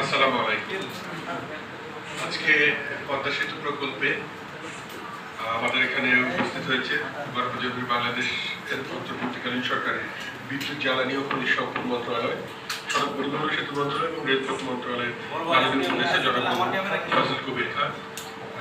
আসসালামু আলাইকুম। আজকে পদ্মা সেতু প্রকল্পে আমাদের এখানে উপস্থিত হয়েছে গণপ্রজাতন্ত্রী বাংলাদেশ অন্তর্বর্তীকালীন সরকারের বিদ্যুৎ, জ্বালানি ও খনিজ সম্পদ মন্ত্রণালয়, সড়ক পরিবহন সেতু মন্ত্রণালয় এবং রেলপথ মন্ত্রণালয়ের মাননীয় ফজল কবির খান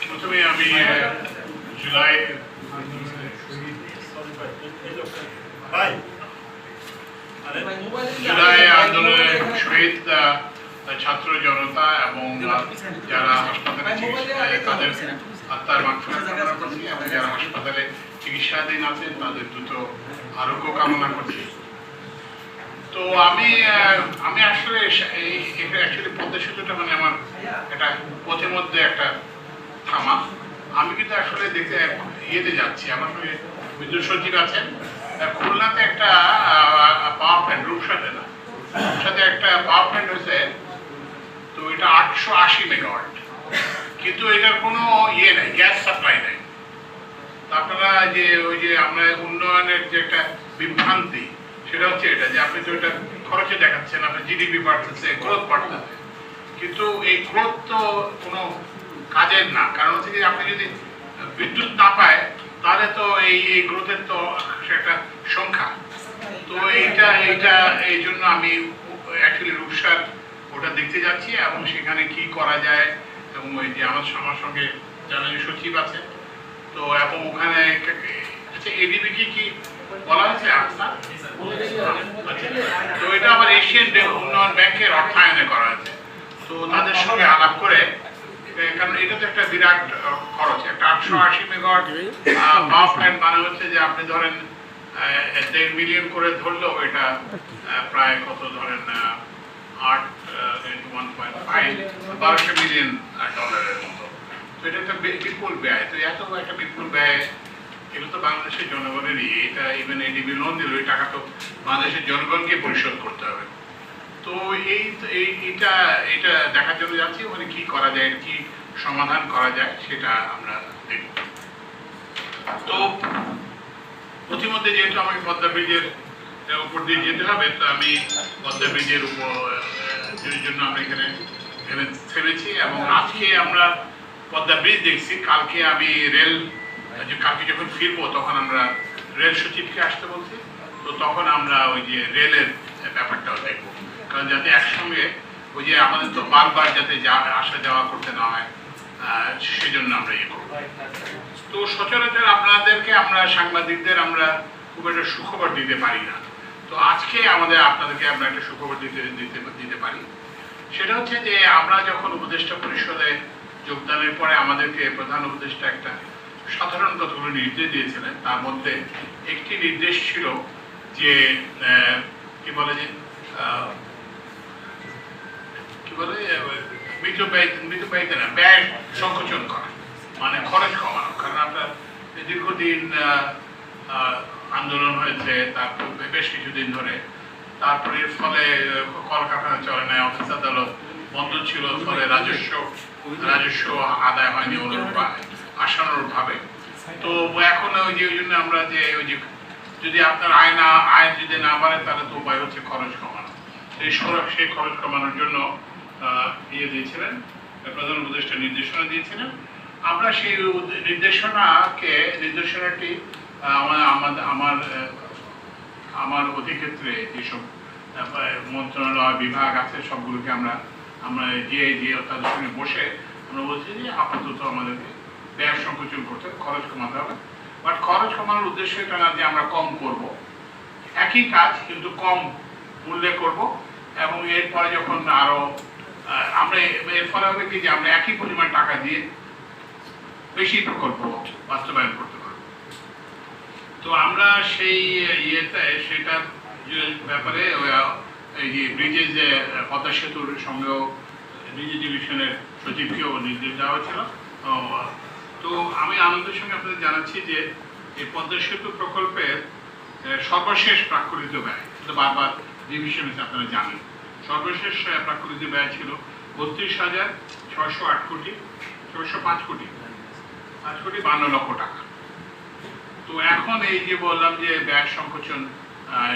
প্রথমে আমি জুলাই জুলাই আন্দোলনে শহীদ ছাত্র জনতা এবং যারা হাসপাতালে চিকিৎসায় তাদের আত্মার মাগফিরাত কামনা করছি এবং যারা হাসপাতালে চিকিৎসাধীন আছেন তাদের দ্রুত আরোগ্য কামনা করছি। তো আমি আমি আসলে অ্যাকচুয়ালি পদ্মা সেতুটা মানে আমার একটা পথের মধ্যে একটা থামা আমি কিন্তু আসলে দেখতে ইয়েতে যাচ্ছি। আমার সঙ্গে বিদ্যুৎ সচিব আছেন। খুলনাতে একটা পাওয়ার প্ল্যান্ট, রূপসাতে না। রূপসাতে একটা পাওয়ার প্ল্যান্ট হয়েছে। তো এটা আটশো আশি মেগাওয়াট। কিন্তু এটার কোনো ইয়ে নাই, গ্যাস সাপ্লাই নাই। আপনারা যে ওই যে আমরা উন্নয়নের যে একটা বিভ্রান্তি, সেটা হচ্ছে এটা যে আপনি তো এটা খরচে দেখাচ্ছেন, আপনার জিডিপি বাড়তেছে গ্রোথ বাড়তেছে। কিন্তু এই গ্রোথ তো কোনো কাজের না। কারণ হচ্ছে আপনি যদি বিদ্যুৎ না পায় তাহলে তো এই এই গ্রোথের তো একটা সংখ্যা। তো এইটা এইটা এই জন্য আমি অ্যাকচুয়ালি রূপসার ওটা দেখতে যাচ্ছি এবং সেখানে কি করা যায় এবং ওই যে আমার আমার সঙ্গে জ্বালানি সচিব আছে তো এবং ওখানে আচ্ছা এডিবি কি কি বলা হয়েছে? আচ্ছা, তো এটা আবার এশিয়ান উন্নয়ন ব্যাংকের অর্থায়নে করা হয়েছে। তো তাদের সঙ্গে আলাপ করে কারণ এটা তো একটা বিরাট খরচ। একটা আটশো আশি মেগাওয়াট পাওয়ার প্ল্যান্ট মানে হচ্ছে যে আপনি ধরেন দেড় মিলিয়ন করে ধরলেও এটা প্রায় কত ধরেন আট ওয়ান পয়েন্ট ফাইভ বারোশো মিলিয়ন ডলারের মতো। তো এটা একটা বিপুল ব্যয়। তো এত একটা বিপুল ব্যয় এগুলো তো বাংলাদেশের জনগণেরই। এটা ইভেন এডিবি লোন দিল এই টাকা তো বাংলাদেশের জনগণকে পরিশোধ করতে হবে। তো এই এই এটা এটা দেখার জন্য যাচ্ছি ওখানে কি করা যায় কি সমাধান করা যায়, সেটা আমরা দেখব। তো প্রতিমধ্যে যেহেতু আমাকে পদ্মা ব্রিজের উপর দিয়ে যেতে হবে, তো আমি পদ্মা ব্রিজের উপর জন্য আমরা এখানে থেমেছি এবং আজকে আমরা পদ্মা ব্রিজ দেখছি। কালকে আমি রেল কালকে যখন ফিরবো, তখন আমরা রেল সচিবকে আসতে বলছি। তো তখন আমরা ওই যে রেলের ব্যাপারটাও দেখব। কারণ যাতে একসঙ্গে ওই যে আমাদের তো বারবার যাতে আসা যাওয়া করতে না হয় সেজন্য আমরা ইয়ে করব। তো সচরাচর আপনাদেরকে, আমরা সাংবাদিকদের, আমরা খুব একটা সুখবর দিতে পারি না। তো আজকে আমাদের আপনাদেরকে আমরা একটা সুখবর দিতে দিতে দিতে পারি। সেটা হচ্ছে যে, আমরা যখন উপদেষ্টা পরিষদে যোগদানের পরে আমাদেরকে প্রধান উপদেষ্টা একটা সাধারণ কতগুলো নির্দেশ দিয়েছিলেন, তার মধ্যে একটি নির্দেশ ছিল যে কি বলে যে কি বলে মৃত মৃত ব্যয়তে ব্যয় সংকোচন করা। মানে খরচ কমানো। কারণ আপনার দীর্ঘদিন আন্দোলন হয়েছে তারপর বেশ কিছুদিন ধরে। তারপরে ফলে কলকারখানা চলে না অফিস আদালত বন্ধ ছিল, ফলে রাজস্ব রাজস্ব আদায় হয়নি অনুরূপ আশানুরূপ ভাবে তো এখন ওই যে ওই জন্য আমরা যে ওই যে যদি আপনার আয় না আয় যদি না বাড়ে, তাহলে তো উপায় হচ্ছে খরচ কমানো। সেই সেই খরচ কমানোর জন্য ইয়ে দিয়েছিলেন প্রধান উপদেষ্টা নির্দেশনা দিয়েছিলেন। আমরা সেই নির্দেশনাকে নির্দেশনাটি আমার আমার আমার অধিক্ষেত্রে যেসব মন্ত্রণালয় বিভাগ আছে সবগুলোকে আমরা আমরা যে যে তাদের সঙ্গে বসে আমরা বলছি যে আপাতত আমাদেরকে ব্যয় সংকোচন করতে খরচ কমাতে হবে। বাট খরচ কমানোর উদ্দেশ্য এটা না যে আমরা কম করব। একই কাজ কিন্তু কম মূল্যে করব এবং এরপরে যখন আরও আহ, আমরা এর ফলে হবে কি যে আমরা একই পরিমাণ টাকা দিয়ে বেশি প্রকল্প বাস্তবায়ন করতে পারব। তো আমরা সেই ইয়েতে ব্যাপারে এই যে পদ্মা সেতুর সঙ্গেও ডিভিশনের সচিবকেও নির্দেশ দেওয়া হয়েছিল। তো আমি আনন্দের সঙ্গে আপনাদের জানাচ্ছি যে এই পদ্মা সেতু প্রকল্পের সর্বশেষ প্রাকৃতিক ব্যয় বারবার ডিভিশন আপনারা জানেন। সর্বশেষ প্রাকৃতিক ব্যয় ছিল বত্রিশ হাজার ছয়শো আট কোটি, ছয়শো পাঁচ কোটি পাঁচ কোটি বান্ন লক্ষ টাকা। তো এখন এই যে বললাম যে ব্যয় সংকোচন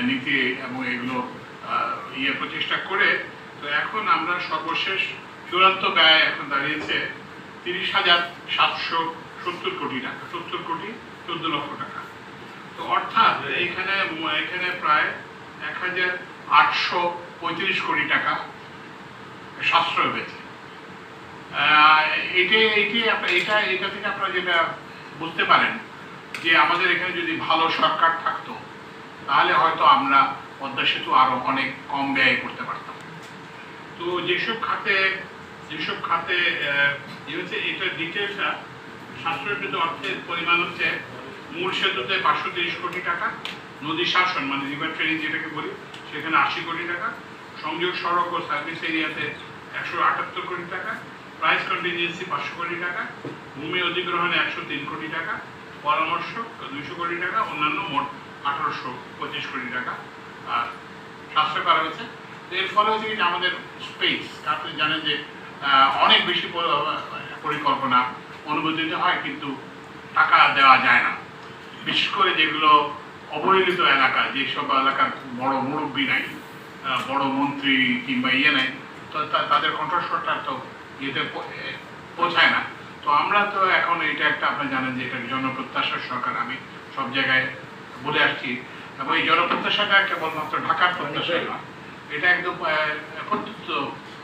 নীতি এবং এগুলো ইয়ে প্রচেষ্টা করে, তো এখন আমরা সর্বশেষ চূড়ান্ত ব্যয় এখন দাঁড়িয়েছে তিরিশ হাজার সাতশো সত্তর কোটি টাকা, সত্তর কোটি চোদ্দ লক্ষ টাকা। তো অর্থাৎ এইখানে, এখানে প্রায় এক হাজার আটশো পঁয়ত্রিশ কোটি টাকা সাশ্রয় হয়েছে। এটা, এটি এটা এটা থেকে আপনারা যেটা বুঝতে পারেন যে আমাদের এখানে যদি ভালো সরকার থাকতো, তাহলে হয়তো আমরা পদ্মা সেতু আরও অনেক কম ব্যয় করতে পারতাম। তো যেসব খাতে যেসব খাতে হচ্ছে এটার ডিটেলসটা সাশ্রয়কৃত অর্থের পরিমাণ হচ্ছে মূল সেতুতে পাঁচশো কোটি টাকা, নদী শাসন মানে রিভার ট্রেনিং যেটাকে বলি, সেখানে আশি কোটি টাকা সংযোগ সড়ক ও সার্ভিস এরিয়াতে একশো আটাত্তর কোটি টাকা প্রাইস কন্টিনিউন্সি পাঁচশো কোটি টাকা, ভূমি অধিগ্রহণে একশো তিন কোটি টাকা, পরামর্শ দুইশো কোটি টাকা, অন্যান্য মোট আঠারোশো পঁচিশ কোটি টাকা। আর সাশ্রয় করা হয়েছে। এর ফলে হচ্ছে কি আমাদের স্পেস আপনি জানেন যে অনেক বেশি পরিকল্পনা অনুমোদিত হয়, কিন্তু টাকা দেওয়া যায় না। বিশেষ করে যেগুলো অবহেলিত এলাকা, যেসব এলাকার বড় মুরব্বী নাই বড় মন্ত্রী কিংবা ইয়ে নাই তো তাদের কণ্ঠস্বরটা তো ইয়েতে পৌঁছায় না। তো আমরা তো এখন এটা একটা আপনি জানেন যে এটা জনপ্রত্যাশার সরকার আমি সব জায়গায় বলে আসছি। এবং এই জনপ্রত্যাশাটা কেবলমাত্র ঢাকার প্রত্যাশা নয় এটা একদম আহ, প্রত্যন্ত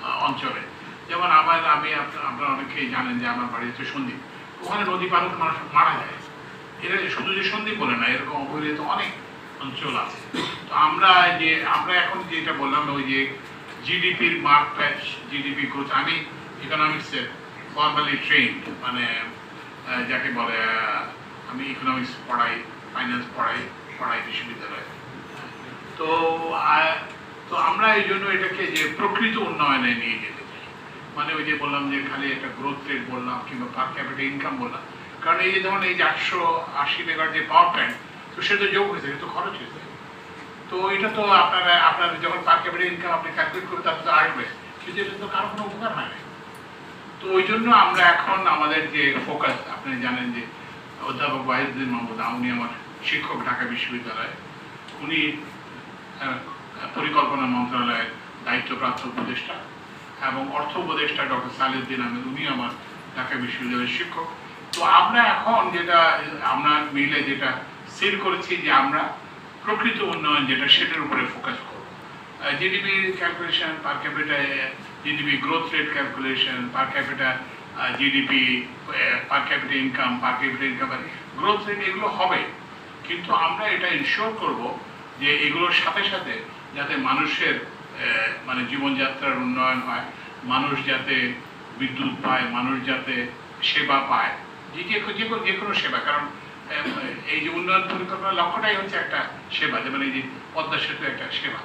অঞ্চলে। যেমন আমার আমি আপ- আপনারা অনেকেই জানেন যে আমার বাড়ি হচ্ছে সন্দীপ। ওখানে নদী পানিতে মানুষ মারা যায়। এটা শুধু যে সন্দীপ বলে না এরকম অবহেলিত অনেক অঞ্চল আছে। তো আমরা যে, আমরা এখন যেটা বললাম, ওই যে জিডিপির মার্ক জিডিপি গ্রোথ আমি ইকোনমিক্সে ফর্মালি ট্রেন মানে যাকে বলে আমি ইকোনমিক্স পড়াই ফাইন্যান্স পড়াই পড়াই বিশ্ববিদ্যালয়ে। তো তো আমরা এই জন্য এটাকে যে প্রকৃত উন্নয়নে নিয়ে যেতে চাই। মানে ওই যে বললাম যে খালি একটা গ্রোথ রেট বললাম কিংবা পার ক্যাপিটাল ইনকাম বললাম। কারণ এই যে ধরুন এই যে একশো আশি মেগার যে পাওয়ার প্ল্যান্ট তো সে তো যোগ হয়েছে কিন্তু খরচ হয়েছে। তো এটা তো আপনারা, আপনার যখন পার ক্যাপিটাল ইনকাম আপনি ক্যালকুলেট করবেন, তাতে তো আসবে কিন্তু এটা তো কারও কোনো উপকার হয় না তো ওই জন্য আমরা এখন আমাদের যে ফোকাস আপনি জানেন যে অধ্যাপক ওয়াহিদুদ্দিন মাহমুদ, উনি আমার শিক্ষক ঢাকা বিশ্ববিদ্যালয়ে। উনি পরিকল্পনা মন্ত্রণালয়ের দায়িত্বপ্রাপ্ত উপদেষ্টা এবং অর্থ উপদেষ্টা ডক্টর সালিউদ্দিন আহমেদ, উনি আমার ঢাকা বিশ্ববিদ্যালয়ের শিক্ষক। তো আমরা এখন যেটা, আমরা মিলে যেটা স্থির করেছি যে আমরা প্রকৃত উন্নয়ন যেটা সেটার উপরে ফোকাস করব। GDP calculation per capita GDP growth rate calculation per capita GDP per capita income per capita income growth rate এগুলো হবে। কিন্তু আমরা এটা ইনশিওর করব যে এগুলোর সাথে সাথে যাতে মানুষের মানে জীবনযাত্রার উন্নয়ন হয়, মানুষ যাতে বিদ্যুৎ পায়, মানুষ যাতে সেবা পায় যে কোনো যে কোনো সেবা। কারণ এই যে উন্নয়ন পরিকল্পনার লক্ষ্যটাই হচ্ছে একটা সেবা, যেমন এই যে পদ্মা সেতু একটা সেবা।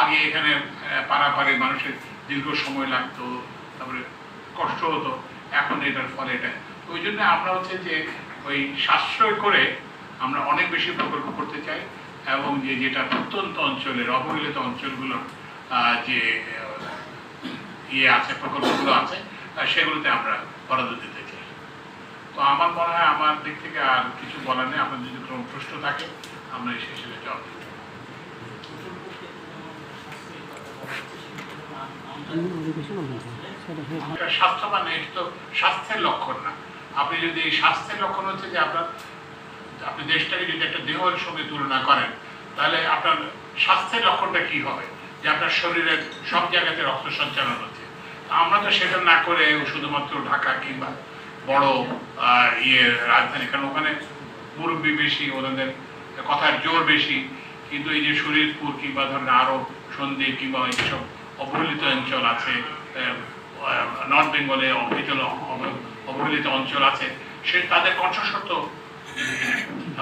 আগে এখানে পারাপারে মানুষের দীর্ঘ সময় লাগতো, তারপরে কষ্ট হতো, এখন এটার ফলে এটা। ওই জন্য আমরা হচ্ছে যে ওই সাশ্রয় করে আমরা অনেক বেশি প্রকল্প করতে চাই, এবং যে যেটা প্রত্যন্ত অঞ্চলের, অবহেলিত অঞ্চলগুলোর যে ইয়ে আছে, প্রকল্পগুলো আছে সেগুলোতে আমরা বরাদ্দ দিতে তো আমার মনে হয় আমার দিক থেকে আর কিছু বলার নেই। আপনার যদি কোনো প্রশ্ন থাকে, আমরা এই শেষে জবাব স্বাস্থ্যবান, এটা তো স্বাস্থ্যের লক্ষণ না। আপনি যদি স্বাস্থ্যের লক্ষণ হচ্ছে যে আপনার, আপনি দেশটাকে যদি একটা দেহের সঙ্গে তুলনা করেন, তাহলে আপনার স্বাস্থ্যের লক্ষণটা কি হবে? যে আপনার শরীরের সব জায়গাতে রক্ত সঞ্চালন হচ্ছে আমরা তো সেটা না করে শুধুমাত্র ঢাকা কিংবা বড় ইয়ে রাজধানী। কারণ ওখানে মুরব্বী বেশি, ওনাদের কথার জোর বেশি। কিন্তু এই যে শরীরপুর কিংবা ধরেন আরও সন্ধি কিংবা এই সব অবহেলিত অঞ্চল আছে নর্থ বেঙ্গলে অবহেলিত অবহেলিত অঞ্চল আছে, সে তাদের কণ্ঠস্বর তো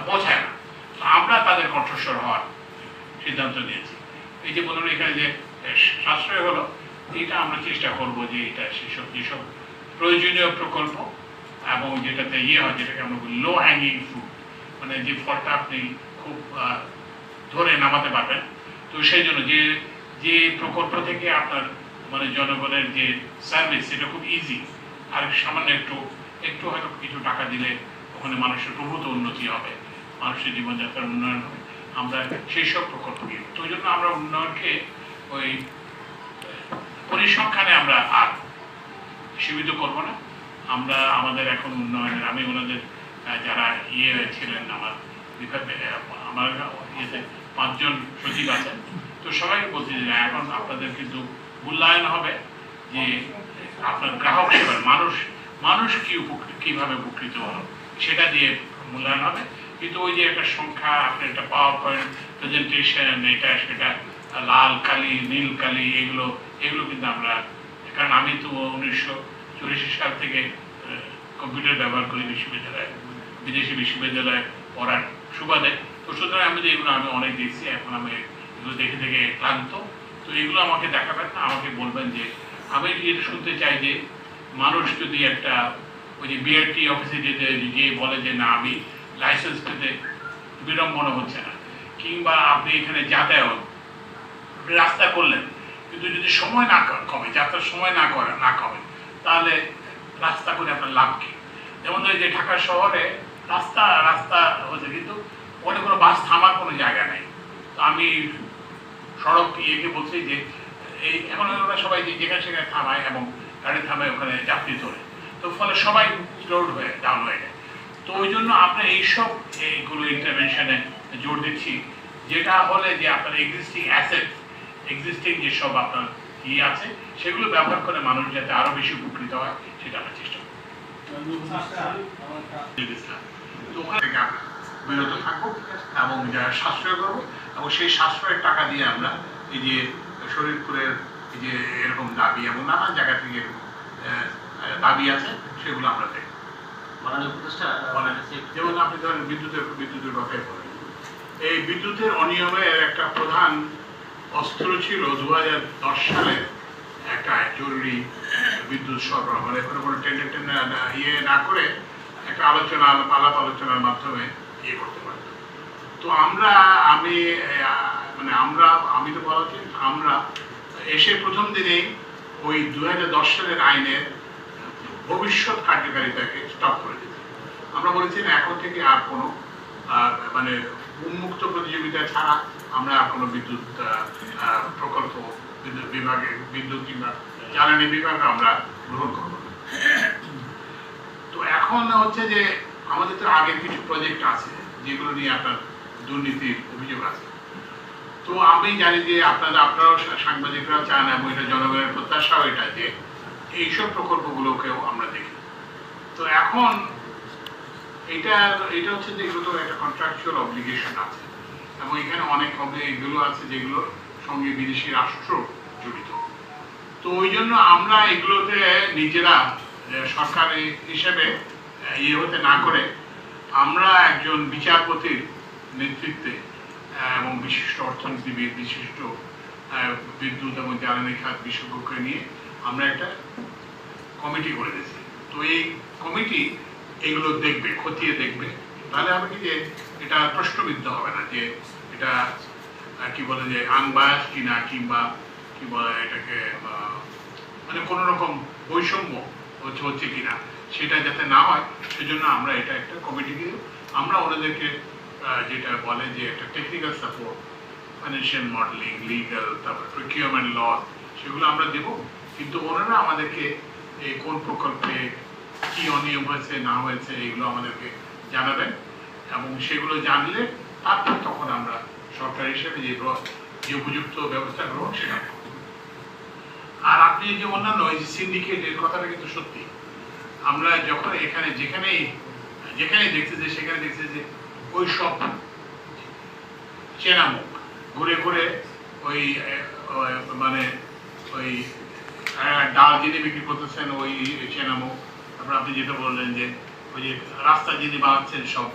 পৌঁছায় না। আমরা তাদের কণ্ঠস্বর হওয়ার সিদ্ধান্ত নিয়েছি। এই যে বলুন এখানে যে সাশ্রয় হলো, এটা আমরা চেষ্টা করব যে এটা সেসব, যেসব প্রয়োজনীয় প্রকল্প এবং যেটাতে ইয়ে হয়, যেটাকে আমরা বলি লো হ্যাঙ্গিং ফ্রুট মানে যে ফলটা আপনি খুব ধরে নামাতে পারবেন। তো সেই জন্য যে যে প্রকল্প থেকে আপনার মানে জনগণের যে সার্ভিস সেটা খুব ইজি আর সামান্য একটু একটু হয়তো কিছু টাকা দিলে ওখানে মানুষের প্রভূত উন্নতি হবে, মানুষের জীবনযাত্রার উন্নয়ন হবে। আমরা সেই সব প্রকল্প নিয়ে, তো ওই জন্য আমরা উন্নয়নকে ওই পরিসংখ্যানে আমরা আর সীমিত করব না। আমরা আমাদের এখন উন্নয়নের, আমি ওনাদের যারা ইয়ে ছিলেন আমার আমার ইয়েতে পাঁচজন সচিব আছেন। তো সবাইকে বলছি যে এখন আপনাদের কিন্তু মূল্যায়ন হবে যে আপনার গ্রাহক সেবার মানুষ মানুষ কি উপকৃত কীভাবে উপকৃত হলো, সেটা দিয়ে মূল্যায়ন হবে। কিন্তু ওই যে একটা সংখ্যা আপনার একটা পাওয়ার পয়েন্ট প্রেজেন্টেশন এটা, সেটা, লাল কালি, নীল কালি, এগুলো এগুলো কিন্তু আমরা, কারণ আমি তো উনিশশো চুরাশি সাল থেকে কম্পিউটার ব্যবহার করি বিশ্ববিদ্যালয়ে, বিদেশি বিশ্ববিদ্যালয়ে পড়ার সুবাদে। তো সুতরাং আমি যে এগুলো আমি অনেক দেখছি, এখন আমি এগুলো দেখে দেখে ক্লান্ত। তো এগুলো আমাকে দেখাবেন না, আমাকে বলবেন যে, আমি এটা শুনতে চাই যে, মানুষ যদি একটা ওই যে বিআরটি অফিসে যেতে যে বলে যে, না, আমি লাইসেন্স পেতে বিড়ম্বনা হচ্ছে না। কিংবা আপনি এখানে যাতায়াত রাস্তা করলেন, কিন্তু যদি সময় না কমে, যাত্রার সময় না করে, না কমে তাহলে রাস্তা করে আপনার লাভ কি? যেমন যে ঢাকা শহরে রাস্তা রাস্তা হচ্ছে কিন্তু ওখানে কোনো বাস থামার কোনো জায়গা নেই। তো আমি সড়ক ইয়েকে বলছি যে, এই এখন ওরা সবাই যে যেখানে সেখানে থামায় এবং গাড়ি থামায় ওখানে যাত্রী তোলে। তো ফলে সবাই লোড হয়ে ডাউন হয়ে যায়। তো ওই জন্য আমরা এইসব এইগুলো ইন্টারভেনশনে জোর দিচ্ছি। যেটা হলে যে আপনার এক্সিস্টিং অ্যাসেট এক্সিস্টিং যেসব আপনার ইয়ে আছে সেগুলো ব্যবহার করে মানুষ যাতে আরও বেশি উপকৃত হয় সেটা আমরা চেষ্টা। তো ওখান থেকে বিরত থাকব এবং যারা সাশ্রয় করব এবং সেই সাশ্রয়ের টাকা দিয়ে আমরা এই যে শরীরপুরের এই যে এরকম দাবি এবং নানান জায়গা থেকে এরকম দাবি আছে সেগুলো আমরা দেখব। মাননীয় যেমন আপনি ধরেন বিদ্যুতের বিদ্যুতের কথাই বলেন। এই বিদ্যুতের অনিয়মের একটা প্রধান অস্ত্র ছিল দু সালে। একটা জরুরি বিদ্যুৎ সরবরাহ মানে কোনো কোনো টেন্ডার টেন্ডার ইয়ে না করে একটা আলোচনা, আলাপ আলোচনার মাধ্যমে ইয়ে করতে পারত। তো আমরা, আমি মানে আমরা, আমি তো বলা উচিত, আমরা এসে প্রথম দিনেই ওই দু হাজার দশ সালের আইনের ভবিষ্যৎ কার্যকারিতাকে স্টপ করে দিতে আমরা বলেছি এখন থেকে আর কোনো মানে উন্মুক্ত প্রতিযোগিতা ছাড়া আমরা কোনো বিদ্যুৎ প্রকল্প বিদ্যুৎ বিভাগে বিদ্যুৎ কিংবা জ্বালানি বিভাগ আমরা গ্রহণ করব তো এখন হচ্ছে যে আমাদের তো আগের কিছু প্রজেক্ট আছে যেগুলো নিয়ে আপনার দুর্নীতির অভিযোগ আছে। তো আমি জানি যে আপনারা, আপনারাও সা- সাংবাদিকরাও চান এবং এটা জনগণের প্রত্যাশাও এটা যে এইসব প্রকল্পগুলোকেও আমরা দেখি। তো এখন এটা এটা হচ্ছে যে এগুলো তো একটা কন্ট্রাকচুয়াল অব্লিগেশন আছে। এবং এখানে অনেক obli- এগুলো আছে যেগুলোর সঙ্গে বিদেশি রাষ্ট্র জড়িত। তো ওই জন্য আমরা এগুলোতে নিজেরা সরকারি হিসেবে ইয়ে হতে না করে আমরা একজন বিচারপতির নেতৃত্বে এবং বিশিষ্ট অর্থনীতিবিদ, বিশিষ্ট বিদ্যুৎ এবং জ্বালানি খাত বিশেষজ্ঞকে নিয়ে আমরা একটা কমিটি করে দিয়েছি। তো এই কমিটি এগুলো দেখবে, খতিয়ে দেখবে। তাহলে হবে কি যে এটা প্রশ্নবিদ্ধ হবে না যে এটা কি বলে যে আনবায়াস কিনা কিংবা কি বলে এটাকে মানে কোনো রকম বৈষম্য হচ্ছে হচ্ছে কিনা, সেটা যাতে না হয়, সেজন্য আমরা এটা একটা কমিটি দিয়ে আমরা ওনাদেরকে যেটা বলে যে একটা technical support financial modelling legal তারপর প্রকিউরমেন্ট ল সেগুলো আমরা দেব। কিন্তু ওনারা আমাদেরকে এই কোন প্রকল্পে কি অনিয়ম হয়েছে, না হয়েছে এগুলো আমাদেরকে জানাবেন। এবং সেগুলো জানলে তারপর তখন আমরা সরকার হিসেবে যে যে উপযুক্ত ব্যবস্থা গ্রহণ সেটা আর আপনি যে অন্যান্য এই যে সিন্ডিকেট এর কথাটা কিন্তু সত্যি। আমরা যখন এখানে যেখানেই যেখানেই দেখতেছি, সেখানে দেখতেছি ওই সব চেনা মুখ ঘুরে ঘুরে ওই মানে ওই ডাল যিনি বিক্রি করতেছেন, ওই চেনা মুখ তারপর আপনি যেটা বললেন যে ওই যে রাস্তা যিনি বানাচ্ছেন সব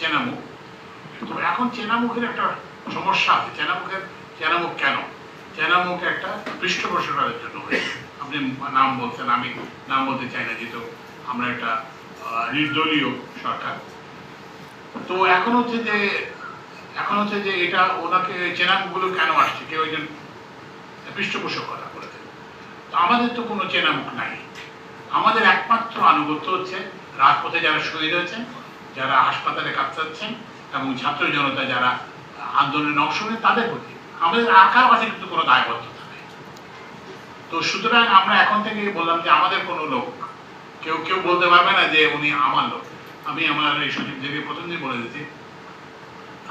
আহ, চেনা মুখ তো এখন চেনা মুখের একটা সমস্যা আছে। চেনামুখের চেনামুখ কেন? চেনামুখ একটা জন্য হয়েছে। আপনি নাম বলছেন আমি নাম বলতে চাই না যেহেতু আমরা একটা নির্দলীয় সরকার। তো এখন হচ্ছে যে এখন হচ্ছে যে এটা ওনাকে চেনামুখগুলো কেন আসছে? কেউ একজন পৃষ্ঠপোষকতা করেছে তো আমাদের তো কোনো চেনামুখ নাই। আমাদের একমাত্র আনুগত্য হচ্ছে রাজপথে যারা শহীদ হয়েছেন যারা হাসপাতালে কাটাচ্ছেন এবং ছাত্র জনতা যারা আন্দোলনে অংশ নেয় তাদের প্রতি আমাদের আঁকার মাঝে কিন্তু কোনো দায়বদ্ধতা নেই। তো সুতরাং আমরা এখন থেকে বললাম যে আমাদের কোনো লোক, কেউ কেউ বলতে পারবে না যে উনি আমার লোক। আমি আমার এই সচিব থেকে প্রথম দিন বলে দিচ্ছি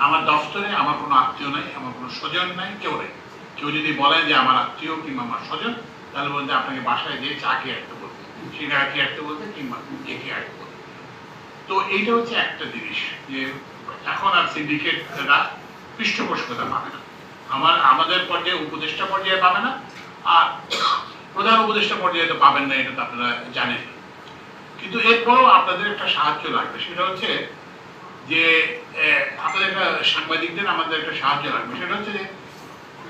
আমার দফতরে আমার কোনো আত্মীয় নাই, আমার কোনো স্বজন নাই, কেউ নেই। কেউ যদি বলেন যে আমার আত্মীয় কিংবা আমার স্বজন, তাহলে বলতে আপনাকে বাসায় যেয়ে চা খেয়ে আসতে বলতে সিঙ্গারা খেয়ে আসতে বলতে কিংবা কে খেয়ে আসতে তো এইটা হচ্ছে একটা জিনিস যে এখন আর সিন্ডিকেটরা পৃষ্ঠপোষকতা পাবে না। আমার, আমাদের পর্যায়ে উপদেষ্টা পর্যায়ে পাবে না, আর প্রধান উপদেষ্টা পর্যায়ে তো পাবেন না, এটা তো আপনারা জানেন। কিন্তু এরপরও আপনাদের একটা সাহায্য লাগবে, সেটা হচ্ছে যে আপনাদের একটা সাংবাদিকদের আমাদের একটা সাহায্য লাগবে। সেটা হচ্ছে যে,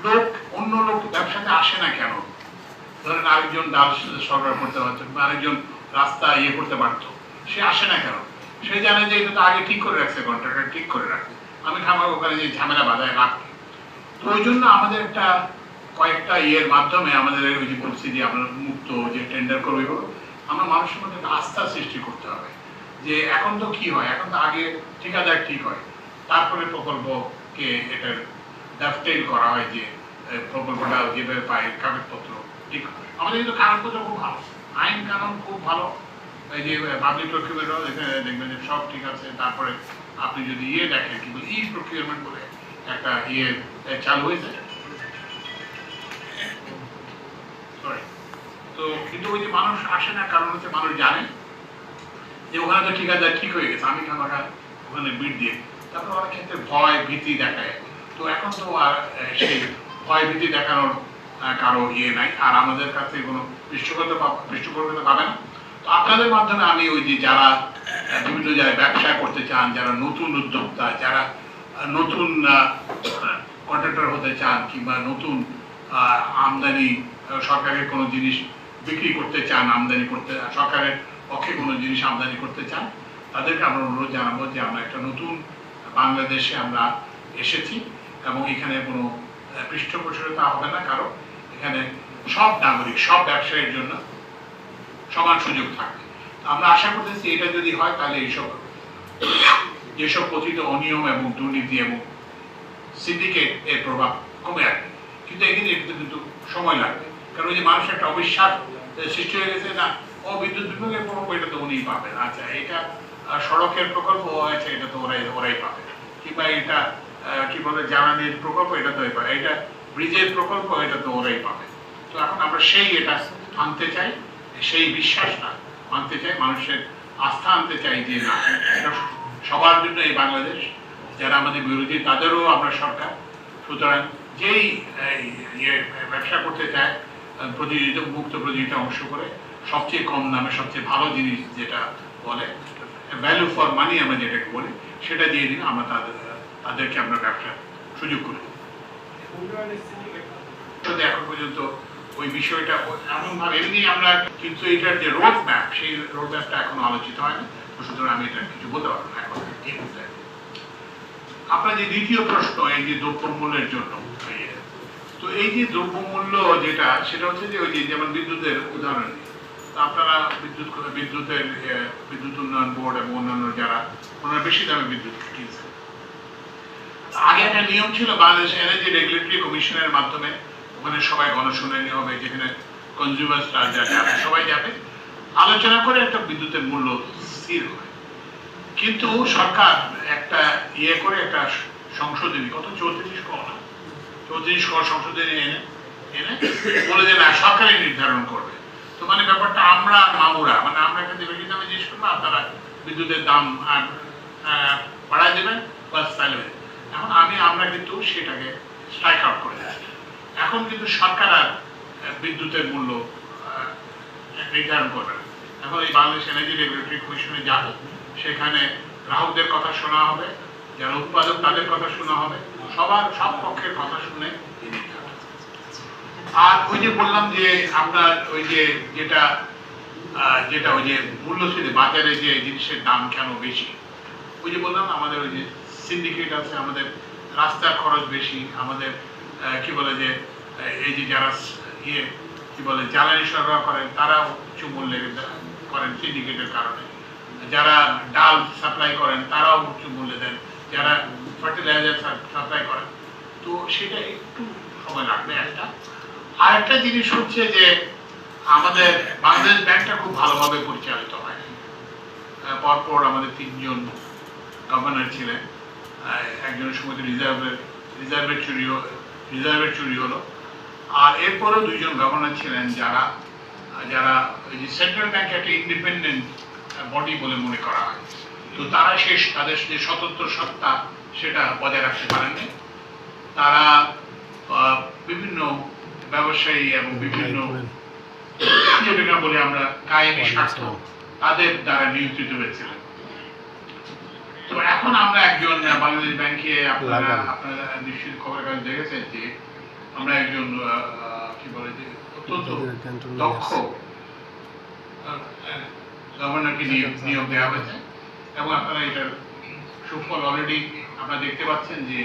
লোক, অন্য লোক ব্যবসাতে আসে না কেন? ধরেন আরেকজন ডাল সরবরাহ করতে পারতো, আরেকজন রাস্তা ইয়ে করতে পারতো, সে আসে না কেন? সে জানে যে এটা তো আগে ঠিক করে রাখছে কন্ট্রাক্টর ঠিক করে রাখছে। আমি খামার ওখানে যে ঝামেলা লাভ কি? তো ওই জন্য আমাদের একটা কয়েকটা ইয়ের মাধ্যমে আমাদের ওই যে যে আমরা মুক্ত যে টেন্ডার করবে, এগুলো, আমরা মানুষের মধ্যে একটা আস্থা সৃষ্টি করতে হবে। যে এখন তো কি হয়? এখন তো আগে ঠিকাদার ঠিক হয়। তারপরে প্রকল্পকে এটার ড্রাফটেল করা হয় যে প্রকল্পটা যেভাবে পায়, কাগজপত্র ঠিক আমাদের কিন্তু কাগজপত্র খুব ভালো। আইন কানুন খুব ভালো। এই যে পাবলিক এখানে দেখবেন যে সব ঠিক আছে, তারপরে আপনি যদি ইয়ে দেখেন, কিন্তু ই বলে একটা ইয়ে চালু হয়েছে? তো কিন্তু ওই যে মানুষ আসে না, কারণ হচ্ছে মানুষ জানে যে ওখানে তো ঠিক হয়ে গেছে। আমি খামাখা ওখানে বিট দিয়ে। তারপর অনেক ক্ষেত্রে ভয়, ভীতি দেখায়। তো এখন তো আর সেই ভয়, ভীতি দেখানোর কারও ইয়ে নাই। আর আমাদের কাছে কোনো পৃষ্ঠপোষকতা পৃষ্ঠপোষকতা পাবে না। আপনাদের মাধ্যমে আমি ওই যে যারা বিভিন্ন জায়গায় ব্যবসা করতে চান, যারা নতুন উদ্যোক্তা, যারা নতুন কন্ট্রাক্টর হতে চান কিংবা নতুন আমদানি সরকারের কোনো জিনিস বিক্রি করতে চান, আমদানি করতে, সরকারের পক্ষে কোনো জিনিস আমদানি করতে চান, তাদেরকে আমরা অনুরোধ জানাব যে আমরা একটা নতুন বাংলাদেশে আমরা এসেছি এবং এখানে কোনো পৃষ্ঠপোষকতা হবে না, কারণ এখানে সব নাগরিক, সব ব্যবসায়ীর জন্য সমান সুযোগ থাকবে। আমরা আশা করতেছি এটা যদি হয়, তাহলে এইসব, যেসব কথিত অনিয়ম এবং দুর্নীতি এবং সিন্ডিকেট এর প্রভাব কমে আসবে। কিন্তু এখানে একটু কিন্তু সময় লাগবে। কারণ ওই যে মানুষের একটা অবিশ্বাস সৃষ্টি হয়ে গেছে না, ও বিদ্যুৎ বিভাগের প্রকল্প, এটা তো উনিই পাবেন আচ্ছা এটা সড়কের প্রকল্প আছে এটা তো ওরাই ওরাই পাবে কিংবা এটা কি বলে, জ্বালানির প্রকল্প, এটা তো এটা ব্রিজের প্রকল্প, এটা তো ওরাই পাবে তো এখন আমরা সেই এটা আনতে চাই। সেই বিশ্বাসটা আনতে চাই মানুষের আস্থা আনতে চাই যে না। সবার জন্য এই বাংলাদেশ। যারা আমাদের বিরোধী তাদেরও আমরা সরকার। সুতরাং যেই ইয়ে ব্যবসা করতে চায় প্রতিযোগিতা মুক্ত প্রতিযোগিতা অংশ করে সবচেয়ে কম দামে সবচেয়ে ভালো জিনিস যেটা বলে ভ্যালু ফর মানি আমরা যেটাকে বলি সেটা দিয়ে দিন আমরা তাদের তাদেরকে আমরা ব্যবসার সুযোগ করে এখন পর্যন্ত ওই বিষয়টা এমন ভাবে এমনি আমরা কিন্তু এটার যে রোড ম্যাপ সেই রোড ম্যাপটা এখনও আলোচিত হয়নি। সুতরাং আমি এটা কিছু বলতে পারব না এখন। এই মুহূর্তে। আপনার যে দ্বিতীয় প্রশ্ন, এই যে দ্রব্যমূল্যের জন্য তো এই যে দ্রব্যমূল্য যেটা, সেটা হচ্ছে যে ওই যে যেমন বিদ্যুতের উদাহরণ। আপনারা বিদ্যুৎ বিদ্যুতের বিদ্যুৎ উন্নয়ন বোর্ড এবং অন্যান্য যারা, ওনারা বেশি দামে বিদ্যুৎ কিনছেন। আগে একটা নিয়ম ছিল বাংলাদেশ এনার্জি রেগুলেটরি কমিশনের মাধ্যমে ওখানে সবাই গণশুনানি হবে, যেখানে কনজিউমার যাবে সবাই যাবে। আলোচনা করে একটা বিদ্যুতের মূল্য স্থির হবে কিন্তু সরকার একটা ইয়ে করে একটা সংশোধনী, কত? চৌত্রিশ কর না? চৌত্রিশ কর সংশোধনী এনে এনে বলে যে না সরকারই নির্ধারণ করবে। তো মানে ব্যাপারটা আমরা মামুরা মানে আমরা এখান থেকে দামে জিনিস করব আপনারা বিদ্যুতের দাম আর বাড়ায় দেবেন, বাস তাহলে এখন আমি, আমরা কিন্তু সেটাকে স্ট্রাইক আউট করে দিচ্ছি। এখন কিন্তু সরকার আর বিদ্যুতের মূল্য নির্ধারণ করবে। এখন এই বাংলাদেশ এনার্জি রেগুলেটরি কমিশনে যাবে, সেখানে গ্রাহকদের কথা শোনা হবে, যারা উৎপাদক তাদের কথা শোনা হবে, সবার, সব পক্ষের কথা শুনে। আর ওই যে বললাম যে আপনার ওই যে যেটা যেটা ওই যে মূল্যস্ফীতি, বাজারে যে জিনিসের দাম কেন বেশি ওই যে বললাম আমাদের ওই যে সিন্ডিকেট আছে, আমাদের রাস্তার খরচ বেশি, আমাদের কি বলে যে এই যে যারা ইয়ে কি বলে, জ্বালানি সরবরাহ করেন তারা উচ্চ মূল্যে করেন সিন্ডিকেটের কারণে। যারা ডাল সাপ্লাই করেন, তারাও উচ্চ মূল্যে দেন। যারা ফার্টিলাইজার সাপ্লাই করেন। তো সেটা একটু সময় লাগবে একটা। আর একটা জিনিস হচ্ছে যে, আমাদের বাংলাদেশ ব্যাংকটা খুব ভালোভাবে পরিচালিত হয়। পরপর আমাদের তিনজন গভর্নর ছিলেন। একজনের সময় রিজার্ভের রিজার্ভের চুরি রিজার্ভের চুরি হলো। আর এরপরেও দুইজন গভর্নর ছিলেন যারা যারা ওই যে সেন্ট্রাল ব্যাংক একটা ইন্ডিপেন্ডেন্ট বডি বলে মনে করা হয়। তো তারা শেষ তাদের যে স্বতন্ত্র সত্তা সেটা বজায় রাখতে পারেননি। তারা বিভিন্ন ব্যবসায়ী এবং বিভিন্ন যেটা বলে আমরা কায়েমি স্বার্থ তাদের দ্বারা নিয়ন্ত্রিত হয়েছিলেন। তো এখন আমরা একজন বাংলাদেশ ব্যাংকে আপনারা আপনারা নিশ্চিত খবরের কাগজ দেখেছেন যে আমরা একজন কি বলে যে অত্যন্ত দক্ষ গভর্নরকে নিয়োগ নিয়োগ দেওয়া হয়েছে। এবং আপনারা এটার সুফল অলরেডি আপনারা দেখতে পাচ্ছেন যে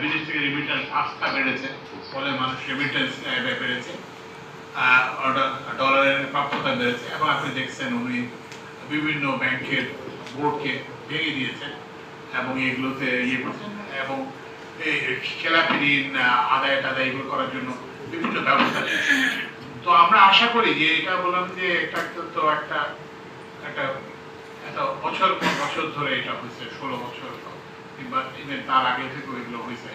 বিদেশ থেকে রেমিটেন্স আস্থা বেড়েছে ফলে মানুষ রেমিটেন্স বেড়েছে। ডলারের প্রাপ্যতা বেড়েছে। এবং আপনি দেখছেন উনি বিভিন্ন ব্যাংকের বোর্ডকে ভেঙে দিয়েছেন এবং এগুলোতে ইয়ে করছেন। এবং খেলাপি ঋণ আদায় টাদায় এগুলো করার জন্য বিভিন্ন ব্যবস্থা তো আমরা আশা করি যে এটা বললাম যে তো- একটা একটা এত বছর বছর ধরে এটা হয়েছে, ষোলো বছর কিংবা তার আগে থেকেও এগুলো হয়েছে।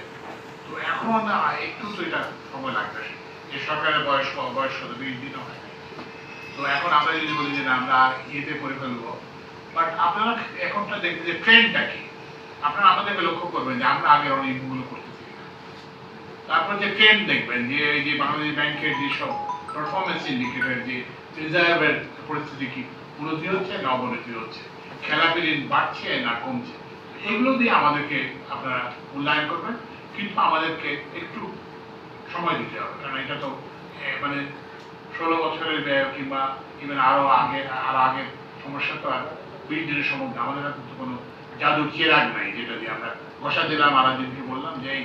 তো এখন একটু তো এটা সময় লাগবে। যে সরকারের বয়স বয়স কত বিশ হয়। তো এখন আমরা যদি বলি যে আমরা ইয়েতে করে ফেলব। বাট আপনারা এখনটা দেখবেন যে ট্রেন্ডটা কি? আপনারা আমাদেরকে লক্ষ্য করবেন যে আমরা আগে অনেকগুলো করতেছি। তারপর যে ট্রেন্ড দেখবেন, যে এই যে বাংলাদেশ ব্যাংকের যে সব পারফরমেন্স ইন্ডিকেটর যে রিজার্ভের পরিস্থিতি কি, উন্নতি হচ্ছে না অবনতি হচ্ছে? খেলাপি ঋণ বাড়ছে না কমছে? এগুলো দিয়ে আমাদেরকে আপনারা মূল্যায়ন করবেন, কিন্তু আমাদেরকে একটু সময় দিতে হবে। কারণ এটা তো মানে ষোলো বছরের ব্যয় কিংবা ইভেন আরও আগে, আরও আগের সমস্যা তো আর বিশ দিনের সম্বন্ধে আমাদের হাতে কোনো জাদু চেরাগ নাই যেটা দিয়ে আমরা বসা দিলাম আলাদিনকে বললাম যে এই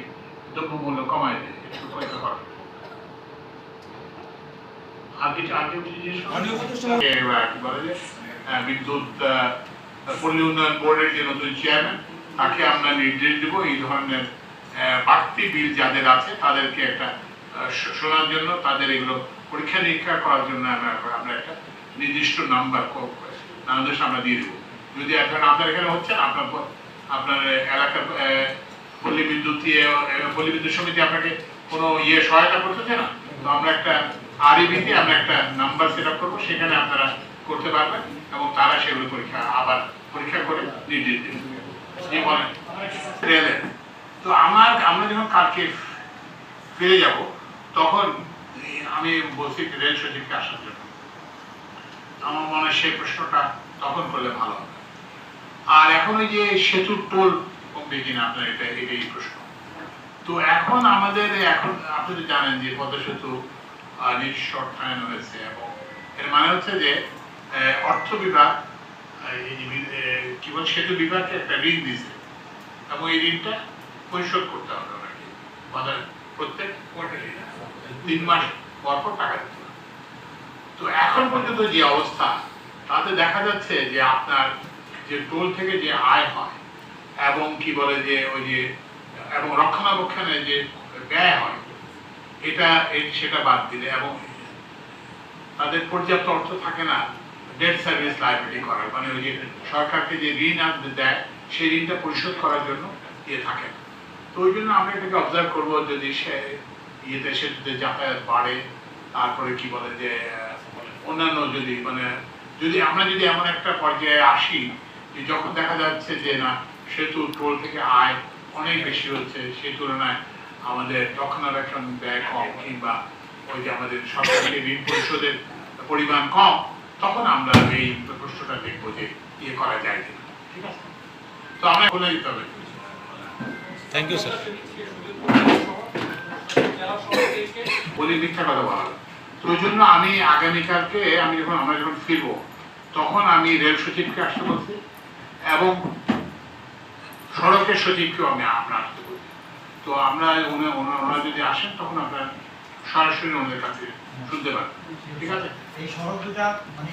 দ্রব্য মূল্য কমায় দেয় একটু খরচ বিদ্যুৎ পল্লী উন্নয়ন বোর্ডের যে নতুন চেয়ারম্যান তাকে আমরা নির্দেশ দেব এই ধরনের আহ, বাড়তি বিল যাদের আছে তাদেরকে একটা শোনার জন্য তাদের এগুলো পরীক্ষা নিরীক্ষা করার জন্য আমরা আমরা একটা নির্দিষ্ট নাম্বার আমাদের আমরা দিয়ে দেবো। যদি এখন আপনার এখানে হচ্ছে আপনার আপনার এলাকার পল্লী বিদ্যুৎ আহ, পল্লী বিদ্যুৎ সমিতি আপনাকে কোনো ইয়ে সহায়তা করতেছে না? তো আমরা একটা আরইবিতে আমরা একটা নাম্বার সেট আপ করব সেখানে আপনারা করতে পারবেন এবং তারা সেগুলো পরীক্ষা আবার পরীক্ষা করে নির্দেশ দেবেন তো আমার আমরা যখন কালকে ফিরে যাব তখন আমি বলছি রেল সচিবকে আসার জন্য। আমার মনে হয় সেই প্রশ্নটা তখন করলে ভালো হবে। আর এখন ওই যে সেতুর টোল কমবে কিনা আপনার এটা, এটাই প্রশ্ন। তো এখন আমাদের, এখন আপনি তো জানেন যে পদ্মা সেতু হয়েছে এবং এর মানে হচ্ছে যে অর্থ বিভাগ সেতু বিভাগকে একটা ঋণ দিয়েছে। এবং এই ঋণটা পরিশোধ করতে হবে ওনাকে। প্রত্যেক কোয়ার্টারে তিন মাস পর পর টাকা দিতে তো এখন পর্যন্ত যে অবস্থা, তাতে দেখা যাচ্ছে যে আপনার যে টোল থেকে যে আয় হয়, এবং কি বলে যে ওই যে, এবং রক্ষণাবেক্ষণে যে ব্যয় হয়, এটা সেটা বাদ দিলে, এবং তাদের পর্যাপ্ত অর্থ থাকে না ডেট সার্ভিস লাইবিলিটি করার। মানে ওই যে সরকারকে যে ঋণ দেয়, সেই ঋণটা পরিশোধ করার জন্য ইয়ে থাকে। না তো ওই জন্য আমরা এটাকে অবজার্ভ করব, যদি সে ইয়েতে সেতুতে যাতায়াত বাড়ে, তারপরে কি বলে যে, অন্যান্য যদি মানে যদি আমরা যদি এমন একটা পর্যায়ে আসি যখন দেখা যাচ্ছে যে না সেতু টোল থেকে আয় অনেক বেশি হচ্ছে সেই তুলনায় আমাদের রক্ষণাবেক্ষণ ব্যয় কম কিংবা ওই যে আমাদের সরকারকে ঋণ পরিশোধের পরিমাণ কম তখন আমরা এই প্রশ্নটা দেখব যে ইয়ে করা যায় কিনা। ঠিক আছে? তো আমরা বলে দিতে হবে। থ্যাংক ইউ স্যার বলি মিথ্যা কথা বলা তো ওই জন্য আমি আগামীকালকে আমি যখন আমরা যখন ফিরবো তখন আমি রেল সচিবকে আসতে বলছি। এবং সড়কের সচিবকেও আমি আপনার আসতে তো আমরা ওনারা যদি আসেন, তখন আপনার সরাসরি ওনাদের কাছে শুনতে পারবেন ঠিক আছে? এই সড়ক দুটা মানে